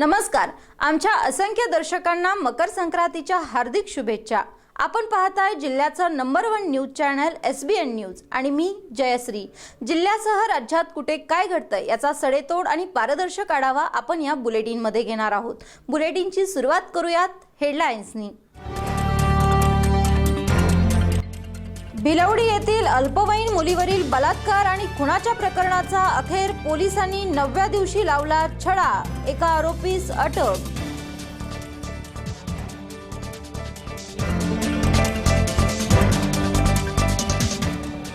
नमस्कार. आमच्या असंख्य दर्शकांना मकर संक्रांतीच्या हार्दिक शुभेच्छा. आपण पाहताय जिल्ह्याचं number one news channel S B N news आणि मी जयश्री. जिल्ह्यासह राज्यात कुठे काय घडतंय याचा सडेतोड आणि पारदर्शक आढावा आपण या बुलेटिनमध्ये घेणार आहोत. बुलेटिनची सुरुवात करूयात हेडलाईन्सनी भिलवडी येथील अल्पवयीन मुलीवरील बलात्कार आणि खुनाच्या प्रकरणाचा अखेर पोलिसांनी नवव्या दिवशी लावला छडा एका आरोपीस अटक.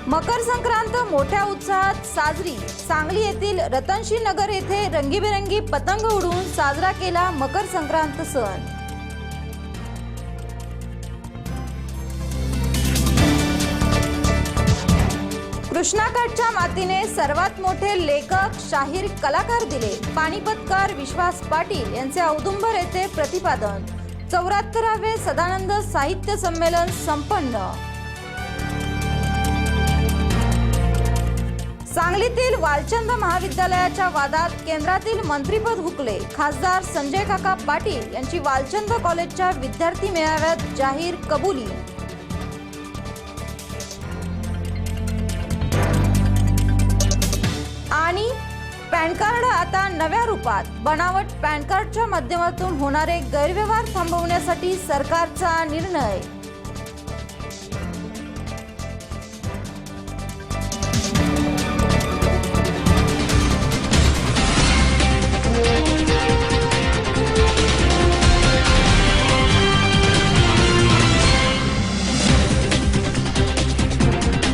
मकर संक्रांत मोठ्या उत्साहात साजरी. सांगली येथील रतनशी नगर येथे रंगीबेरंगी पतंग उडवून साजरा केला मकर संक्रांत सण. कृष्णाकाठच्या मातीने सर्वात मोठे लेखक शाहीर कलाकार दिले. पाणीपतकार विश्वास पाटील यांचे औदुंबर येथे प्रतिपादन. चौऱ्याहत्तरावे सदानंद साहित्य संमेलन संपन्न. सांगलीतील वालचंद महाविद्यालयाच्या वादात केंद्रातील मंत्रीपद हुकले. खासदार संजय काका पाटील यांची वालचंद कॉलेजच्या विद्यार्थी मेळाव्यात जाहीर कबुली. पॅन कार्ड आता नव्या रूपात. बनावट पॅन कार्डच्या माध्यमातून होणारे गैरव्यवहार थांबवण्यासाठी सरकारचा निर्णय.